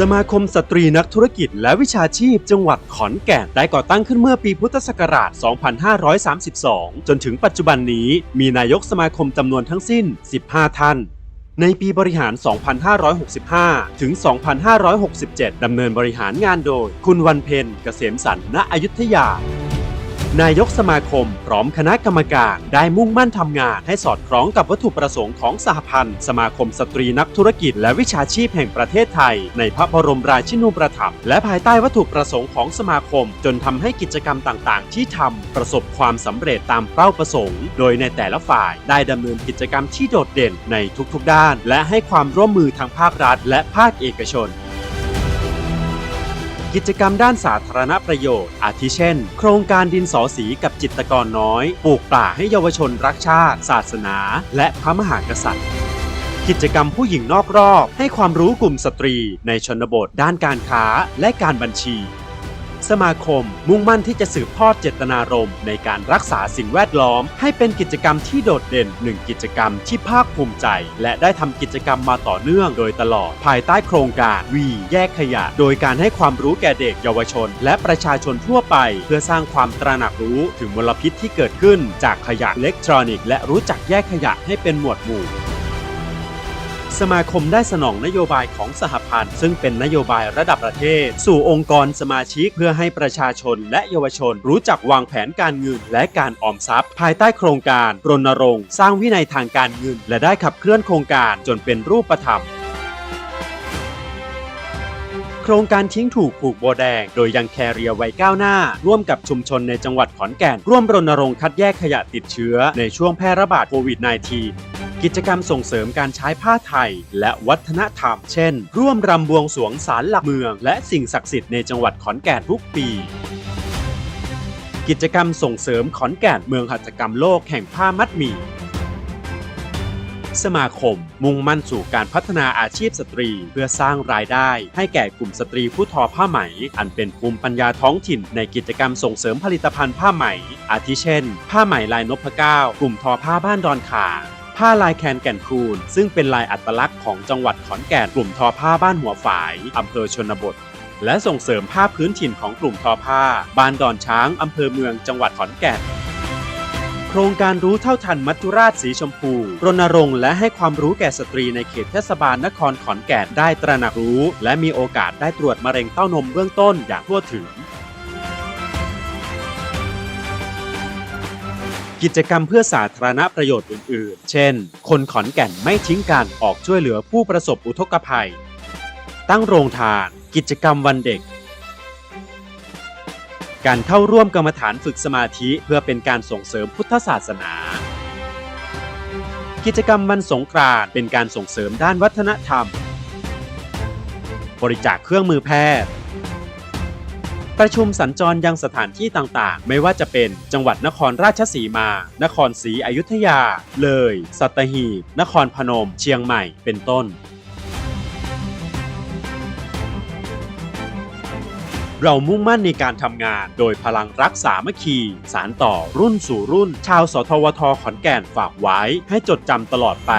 สมาคมสตรีนักธุรกิจและวิชาชีพจังหวัดขอนแก่นได้ก่อตั้งขึ้นเมื่อปีพุทธศักราช 2532 จนถึงปัจจุบันนี้มีนายกสมาคมจำนวนทั้งสิ้น 15 ท่าน ในปีบริหาร 2565 ถึง 2567 ดำเนินบริหารงานโดย คุณวันเพ็ญเกษมสันณอยุธยา นายกสมาคม พร้อมคณะกรรมการได้มุ่งมั่นทำงานให้สอดคล้องกับวัตถุประสงค์ของสหพันธ์ สมาคมสตรีนักธุรกิจและวิชาชีพแห่งประเทศไทย ในพระบรมราชินูปถัมภ์และภายใต้วัตถุประสงค์ของสมาคม จนทำให้กิจกรรมต่างๆ ที่ทำประสบความสำเร็จตามเป้าประสงค์ โดยในแต่ละฝ่ายได้ดำเนินกิจกรรมที่โดดเด่นในทุกๆ ด้าน และให้ความร่วมมือทางภาครัฐ และภาคเอกชน กิจกรรมด้านสาธารณประโยชน์ อาทิเช่น โครงการดินสอสีกับจิตกรน้อย ปลูกป่าให้เยาวชนรักชาติ ศาสนา และพระมหากษัตริย์กิจกรรมผู้หญิงนอกรอบ ให้ความรู้กลุ่มสตรีในชนบทด้านการค้าและการบัญชี สมาคม มุ่งมั่นที่จะสืบทอดเจตนารมณ์ในการรักษาสิ่งแวดล้อม ให้เป็นกิจกรรมที่โดดเด่นหนึ่งกิจกรรมที่ภาคภูมิใจ และได้ทำกิจกรรมมาต่อเนื่องโดยตลอด ภายใต้โครงการวีแยกขยะ โดยการให้ความรู้แก่เด็กเยาวชน และประชาชนทั่วไป เพื่อสร้างความตระหนักรู้ถึงมลพิษที่เกิดขึ้น จากขยะอิเล็กทรอนิกส์และรู้จักแยกขยะให้เป็นหมวดหมู่ สมาคมได้สนองนโยบายของสหพันธ์ ซึ่งเป็นนโยบายระดับประเทศ สู่องค์กรสมาชิกเพื่อให้ประชาชนและเยาวชน รู้จักวางแผนการเงินและการออมทรัพย์ ภายใต้โครงการรณรงค์สร้างวินัยทางการเงิน และได้ขับเคลื่อนโครงการจนเป็นรูปธรรมโครงการทิ้งถูกผูกโบแดง โดยยังแคเรียไว้ก้าวหน้า ร่วมกับชุมชนในจังหวัดขอนแก่น ร่วมรณรงค์คัดแยกขยะติดเชื้อในช่วงแพร่ระบาดโควิด -19 กิจกรรมส่งเสริมการใช้ผ้าไทย และวัฒนธรรม เช่น ร่วมรำบวงสรวงศาลหลักเมือง และสิ่งศักดิ์สิทธิ์ในจังหวัดขอนแก่นทุกปี กิจกรรมส่งเสริมขอนแก่นเมืองหัตถกรรมโลกแห่งผ้ามัดหมี่ สมาคม มุ่งมั่นสู่การพัฒนาอาชีพสตรี เพื่อสร้างรายได้ ให้แก่กลุ่มสตรีผู้ทอผ้าไหม อันเป็นภูมิปัญญาท้องถิ่นในกิจกรรมส่งเสริมผลิตภัณฑ์ผ้าไหม อาทิเช่น ผ้าไหมลายนพเก้ากลุ่มทอผ้าบ้านดอนขา ผ้าลายแคนแก่นคูน ซึ่งเป็นลายอัตลักษณ์ของจังหวัดขอนแก่นกลุ่มทอผ้าบ้านหัวฝายอำเภอชนบท และส่งเสริมผ้าพื้นถิ่นของกลุ่มทอผ้า บ้านดอนช้างอำเภอเมืองจังหวัดขอนแก่นโครงการรู้เท่าทันมัจจุราชสีชมพู รณรงค์และให้ความรู้แก่สตรีในเขตเทศบาลนครขอนแก่นได้ตระหนักรู้ และมีโอกาสได้ตรวจมะเร็งเต้านมเบื้องต้นอย่างทั่วถึง กิจกรรมเพื่อสาธารณประโยชน์อื่น ๆ เช่น คนขอนแก่นไม่ทิ้งกันออกช่วยเหลือผู้ประสบอุทกภัย ตั้งโรงทาน กิจกรรมวันเด็ก การเข้าร่วมกรรมฐานฝึกสมาธิเพื่อเป็นการส่งเสริมพุทธศาสนา กิจกรรมวันสงกรานต์เป็นการส่งเสริมด้านวัฒนธรรม บริจาคเครื่องมือแพทย์ ประชุมสัญจรยังสถานที่ต่างๆ ไม่ว่าจะเป็นจังหวัดนครราชสีมา นครศรีอยุธยา เลย สัตหีบ นครพนม เชียงใหม่ เป็นต้น เรามุ่งมั่นในการทำงาน โดยพลังรักสามัคคี สารต่อรุ่นสู่รุ่น ชาวสทวทขอนแก่นฝากไว้ให้จดจำตลอดไป